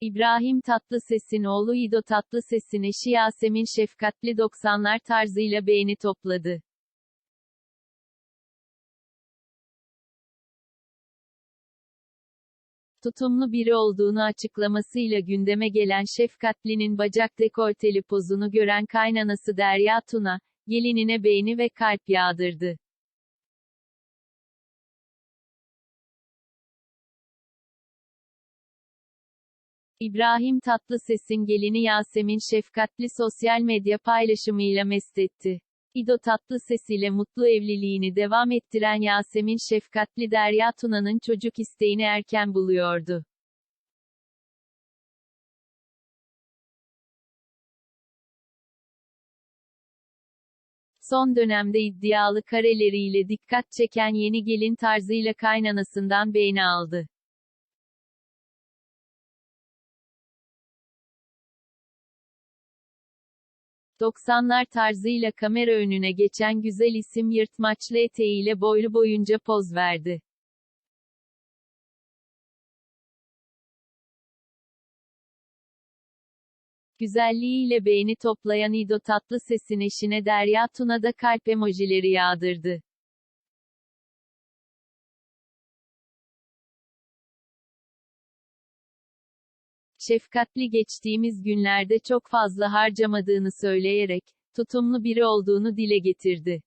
İbrahim Tatlıses'in oğlu İdo Tatlıses'in eşi Yasemin şefkatli 90'lar tarzıyla beğeni topladı. tutumlu biri olduğunu açıklamasıyla gündeme gelen Şefkatli'nin bacak dekolteli pozunu gören kaynanası Derya Tuna, gelinine beğeni ve kalp yağdırdı. İbrahim Tatlıses'in gelini Yasemin Şefkatli sosyal medya paylaşımıyla mest etti. İdo Tatlıses ile mutlu evliliğini devam ettiren Yasemin Şefkatli Derya Tuna'nın çocuk isteğini erken buluyordu. Son dönemde iddialı kareleriyle dikkat çeken yeni gelin tarzıyla kaynanasından beğeni aldı. ...90'lar tarzıyla kamera önüne geçen güzel isim yırtmaçlı eteğiyle boylu boyunca poz verdi. Güzelliğiyle beğeni toplayan İdo Tatlıses'in eşine Derya Tuna da kalp emojileri yağdırdı. Şefkatli geçtiğimiz günlerde çok fazla harcamadığını söyleyerek, tutumlu biri olduğunu dile getirdi.